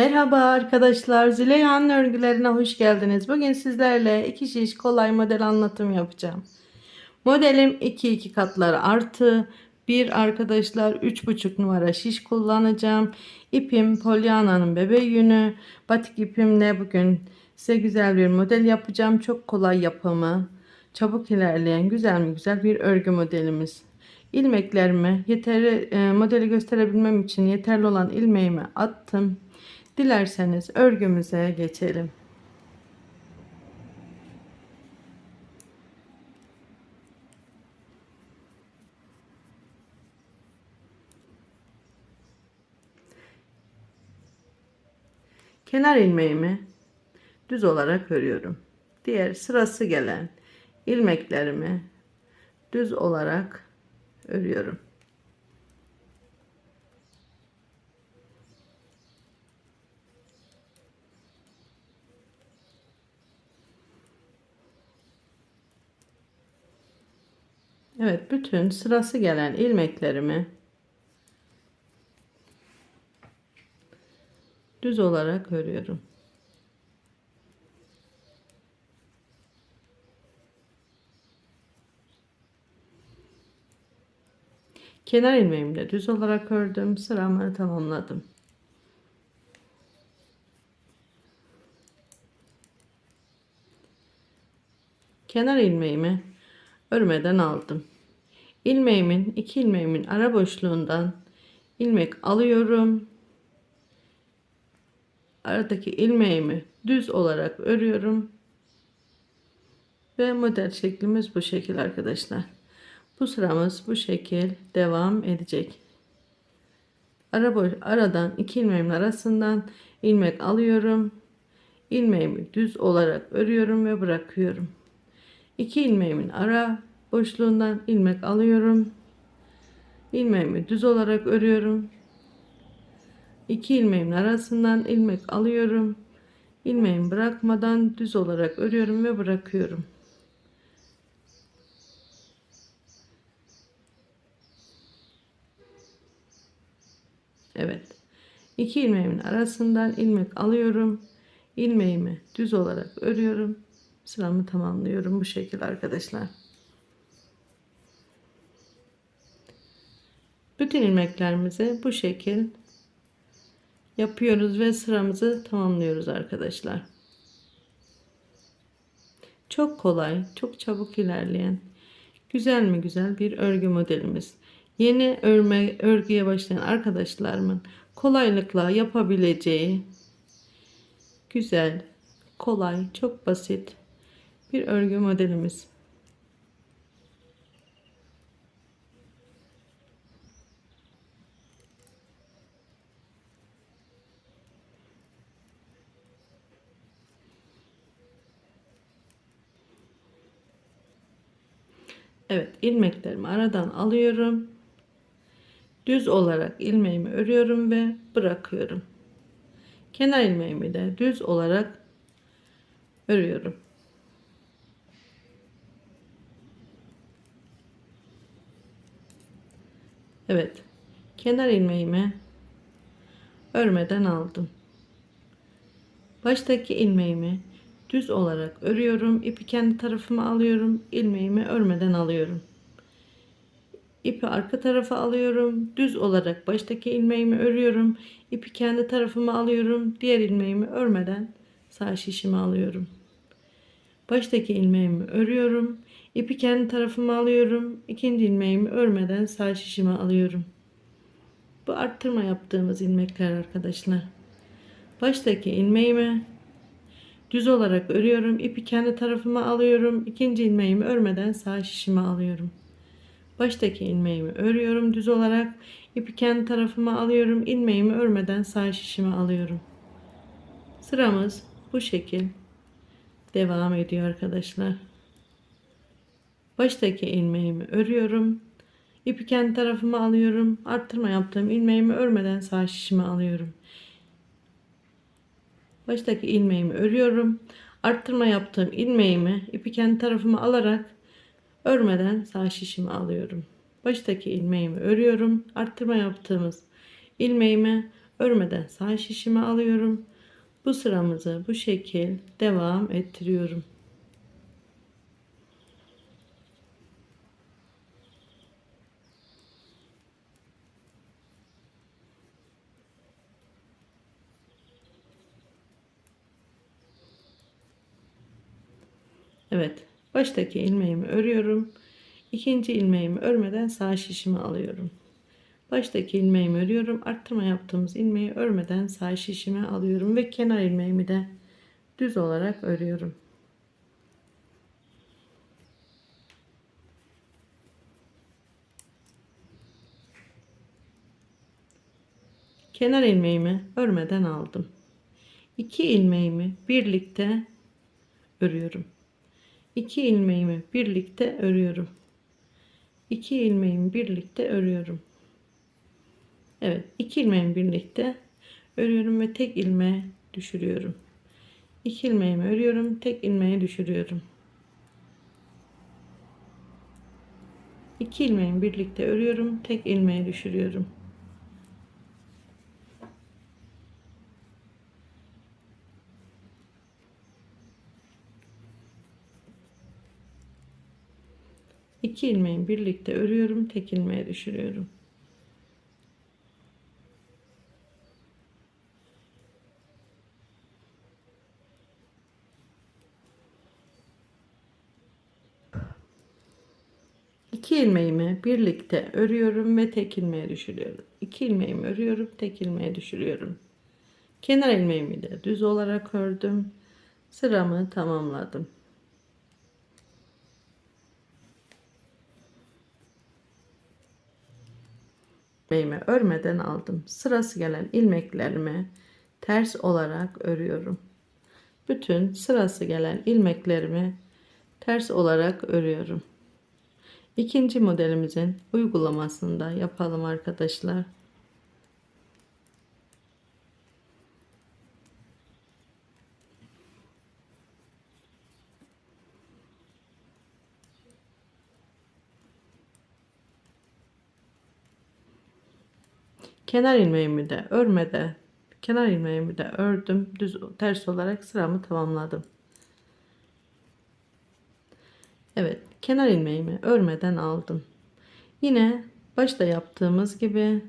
Merhaba arkadaşlar, Züleyha'nın örgülerine hoş geldiniz. Bugün sizlerle iki şiş kolay model anlatım yapacağım. Modelim 2 2 katları artı bir arkadaşlar 3,5 numara şiş kullanacağım. İpim Polyana'nın bebe yünü. Batik ipimle bugün size güzel bir model yapacağım. Çok kolay yapımı. Çabuk ilerleyen güzel mi güzel bir örgü modelimiz. İlmeklerimi yeterli e, modeli gösterebilmem için yeterli olan ilmeğimi attım. Dilerseniz örgümüze geçelim. Kenar ilmeğimi düz olarak örüyorum. Diğer sırası gelen ilmeklerimi düz olarak örüyorum. Evet, bütün sırası gelen ilmeklerimi düz olarak örüyorum. Kenar ilmeğimi de düz olarak ördüm. Sıramı tamamladım. Kenar ilmeğimi örmeden aldım. İlmeğimin iki ilmeğimin ara boşluğundan ilmek alıyorum. Aradaki ilmeğimi düz olarak örüyorum. Ve model şeklimiz bu şekil arkadaşlar. Bu sıramız bu şekil devam edecek. Ara boş, aradan iki ilmeğimin arasından ilmek alıyorum. İlmeğimi düz olarak örüyorum ve bırakıyorum. İki ilmeğimin ara boşluğundan ilmek alıyorum. İlmeğimi düz olarak örüyorum. İki ilmeğimin arasından ilmek alıyorum. İlmeğimi bırakmadan düz olarak örüyorum ve bırakıyorum. Evet. İki ilmeğimin arasından ilmek alıyorum. İlmeğimi düz olarak örüyorum. Sıramı tamamlıyorum bu şekilde arkadaşlar. Bütün ilmeklerimizi bu şekil yapıyoruz ve sıramızı tamamlıyoruz arkadaşlar. Çok kolay, çok çabuk ilerleyen, güzel mi güzel bir örgü modelimiz. Yeni örme, örgüye başlayan arkadaşlarımın kolaylıkla yapabileceği güzel, kolay, çok basit bir örgü modelimiz. Evet ilmeklerimi aradan alıyorum. Düz olarak ilmeğimi örüyorum ve bırakıyorum. Kenar ilmeğimi de düz olarak örüyorum. Evet. Kenar ilmeğimi örmeden aldım. Baştaki ilmeğimi düz olarak örüyorum. İpi kendi tarafıma alıyorum. ilmeğimi örmeden alıyorum. İpi arka tarafa alıyorum. Düz olarak baştaki ilmeğimi örüyorum. İpi kendi tarafıma alıyorum. Diğer ilmeğimi örmeden sağ şişimi alıyorum. Baştaki ilmeğimi örüyorum. İpi kendi tarafıma alıyorum. İkinci ilmeğimi örmeden sağ şişime alıyorum. Bu arttırma yaptığımız ilmekler arkadaşlar. Baştaki ilmeğimi düz olarak örüyorum. İpi kendi tarafıma alıyorum. İkinci ilmeğimi örmeden sağ şişime alıyorum. Baştaki ilmeğimi örüyorum düz olarak. İpi kendi tarafıma alıyorum. ilmeğimi örmeden sağ şişime alıyorum. Sıramız bu şekil devam ediyor arkadaşlar. Baştaki ilmeğimi örüyorum. İpi kendi tarafıma alıyorum. Arttırma yaptığım ilmeğimi örmeden sağ şişime alıyorum. Baştaki ilmeğimi örüyorum. Arttırma yaptığım ilmeğimi ipi kendi tarafıma alarak örmeden sağ şişimi alıyorum. Baştaki ilmeğimi örüyorum. Arttırma yaptığımız ilmeğimi örmeden sağ şişime alıyorum. Bu sıramızı bu şekil devam ettiriyorum. Evet, baştaki ilmeğimi örüyorum. İkinci ilmeğimi örmeden sağ şişimi alıyorum. Baştaki ilmeğimi örüyorum. Arttırma yaptığımız ilmeği örmeden sağ şişime alıyorum ve kenar ilmeğimi de düz olarak örüyorum. Kenar ilmeğimi örmeden aldım. İki ilmeğimi birlikte örüyorum. İki ilmeğimi birlikte örüyorum. İki ilmeğimi birlikte örüyorum. Evet, iki ilmeğimi birlikte örüyorum ve tek ilmeğe düşürüyorum. İki ilmeğimi örüyorum, tek ilmeğe düşürüyorum. İki ilmeğimi birlikte örüyorum, tek ilmeğe düşürüyorum. İki ilmeği birlikte örüyorum, tek ilmeğe düşürüyorum. İki ilmeğimi birlikte örüyorum ve tek ilmeğe düşürüyorum. İki ilmeğimi örüyorum, tek ilmeğe düşürüyorum. Kenar ilmeğimi de düz olarak ördüm. Sıramı tamamladım. İlmeğimi örmeden aldım. Sırası gelen ilmeklerimi ters olarak örüyorum. Bütün sırası gelen ilmeklerimi ters olarak örüyorum. İkinci modelimizin uygulamasını da yapalım arkadaşlar. Kenar ilmeğimi de örmede kenar ilmeğimi de ördüm. Düz ters olarak sıramı tamamladım. Evet, kenar ilmeğimi örmeden aldım. Yine başta yaptığımız gibi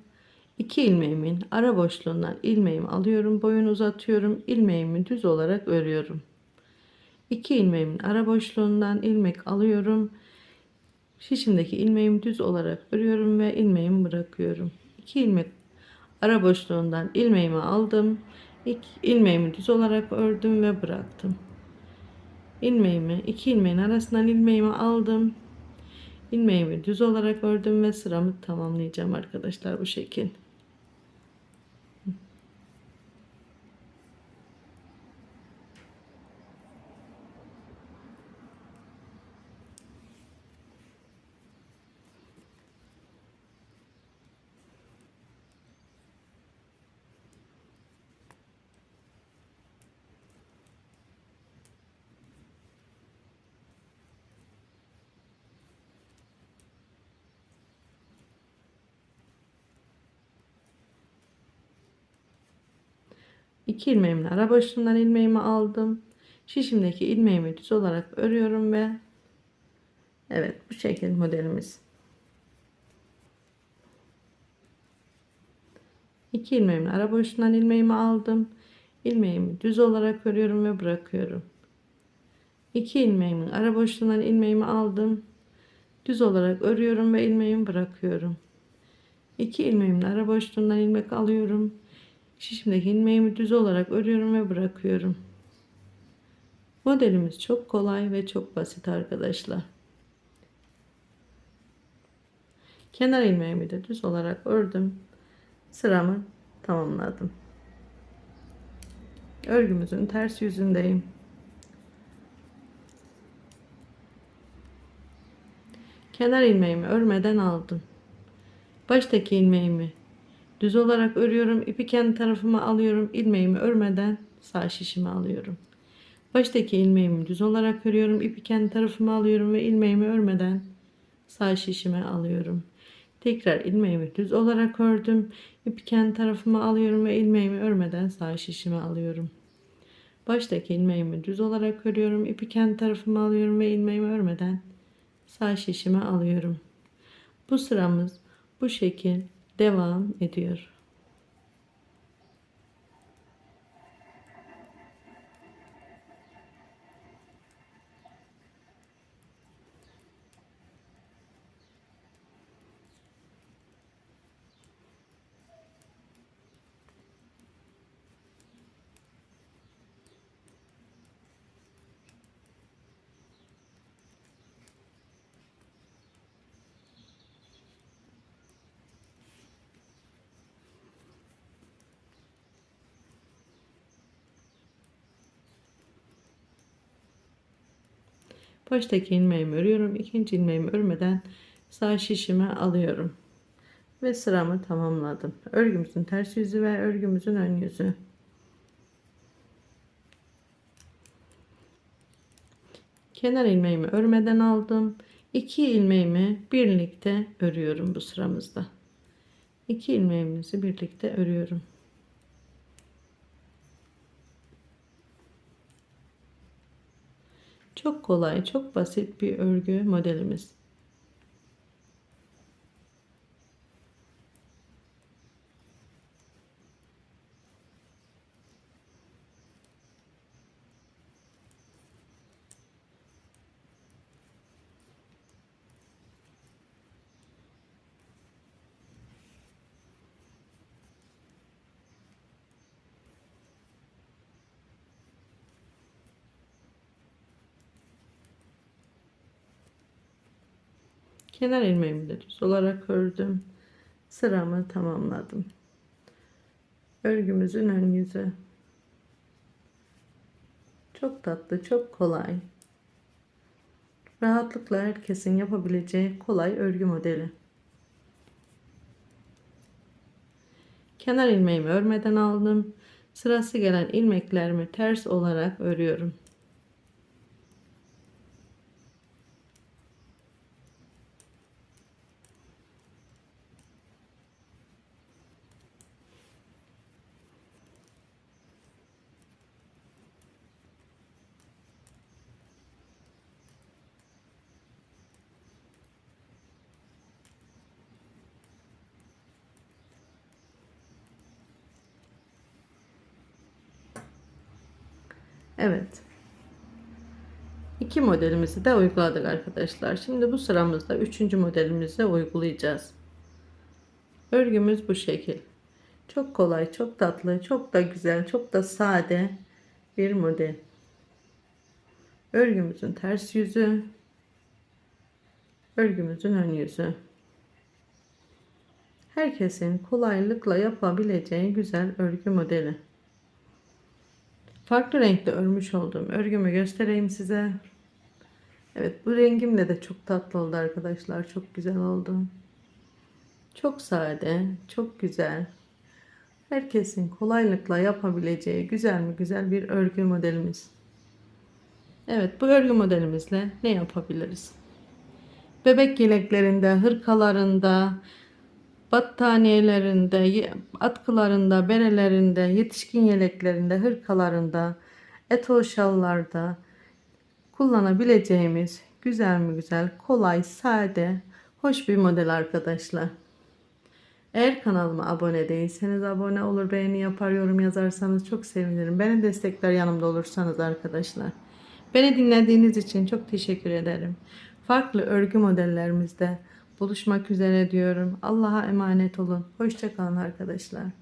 iki ilmeğimin ara boşluğundan ilmeğimi alıyorum, boyunu uzatıyorum, ilmeğimi düz olarak örüyorum. İki ilmeğimin ara boşluğundan ilmek alıyorum. Şişimdeki ilmeğimi düz olarak örüyorum ve ilmeğimi bırakıyorum. İki ilmek ara boşluğundan ilmeğimi aldım. İlk ilmeğimi düz olarak ördüm ve bıraktım. İlmeğimi iki ilmeğin arasından ilmeğimi aldım. İlmeğimi düz olarak ördüm ve sıramı tamamlayacağım arkadaşlar bu şekil. İki ilmeğimin ara boşluğundan ilmeğimi aldım. Şişimdeki ilmeğimi düz olarak örüyorum ve evet bu şekil modelimiz. İki ilmeğimin ara boşluğundan ilmeğimi aldım. İlmeğimi düz olarak örüyorum ve bırakıyorum. İki ilmeğimin ara boşluğundan ilmeğimi aldım. Düz olarak örüyorum ve ilmeğimi bırakıyorum. İki ilmeğimin ara boşluğundan ilmek alıyorum. Şişimdeki ilmeğimi düz olarak örüyorum ve bırakıyorum. Modelimiz çok kolay ve çok basit arkadaşlar. Kenar ilmeğimi de düz olarak ördüm. Sıramı tamamladım. Örgümüzün ters yüzündeyim. Kenar ilmeğimi örmeden aldım. Baştaki ilmeğimi Düz olarak örüyorum. ipi kendi tarafıma alıyorum. ilmeğimi örmeden sağ şişimi alıyorum. Baştaki ilmeğimi düz olarak örüyorum. ipi kendi tarafıma alıyorum ve ilmeğimi örmeden sağ şişime alıyorum. Tekrar ilmeğimi düz olarak ördüm. İpi kendi tarafıma alıyorum ve ilmeğimi örmeden sağ şişime alıyorum. Baştaki ilmeğimi düz olarak örüyorum. İpi kendi tarafıma alıyorum ve ilmeğimi örmeden sağ şişime alıyorum. Bu sıramız bu şekil devam ediyor. Baştaki ilmeğimi örüyorum. ikinci ilmeğimi örmeden sağ şişime alıyorum. Ve sıramı tamamladım. Örgümüzün ters yüzü ve örgümüzün ön yüzü. Kenar ilmeğimi örmeden aldım. İki ilmeğimi birlikte örüyorum bu sıramızda. İki ilmeğimizi birlikte örüyorum. Çok kolay, çok basit bir örgü modelimiz. Kenar ilmeğimi de düz olarak ördüm. Sıramı tamamladım. Örgümüzün ön yüzü. Çok tatlı, çok kolay. Rahatlıkla herkesin yapabileceği kolay örgü modeli. Kenar ilmeğimi örmeden aldım. Sırası gelen ilmeklerimi ters olarak örüyorum. Evet. İki modelimizi de uyguladık arkadaşlar. Şimdi bu sıramızda üçüncü modelimizi uygulayacağız. Örgümüz bu şekil. Çok kolay, çok tatlı, çok da güzel, çok da sade bir model. Örgümüzün ters yüzü, örgümüzün ön yüzü. Herkesin kolaylıkla yapabileceği güzel örgü modeli. Farklı renkte örmüş olduğum örgümü göstereyim size. Evet bu rengimle de çok tatlı oldu arkadaşlar. Çok güzel oldu. Çok sade, çok güzel. Herkesin kolaylıkla yapabileceği güzel mi güzel bir örgü modelimiz. Evet bu örgü modelimizle ne yapabiliriz? Bebek yeleklerinde, hırkalarında, battaniyelerinde, atkılarında, berelerinde, yetişkin yeleklerinde, hırkalarında, etol şallarda kullanabileceğimiz güzel mi güzel, kolay, sade, hoş bir model arkadaşlar. Eğer kanalıma abone değilseniz abone olur, beğeni yapar, yorum yazarsanız çok sevinirim. Beni destekler yanımda olursanız arkadaşlar. Beni dinlediğiniz için çok teşekkür ederim. Farklı örgü modellerimizde buluşmak üzere diyorum. Allah'a emanet olun. Hoşçakalın arkadaşlar.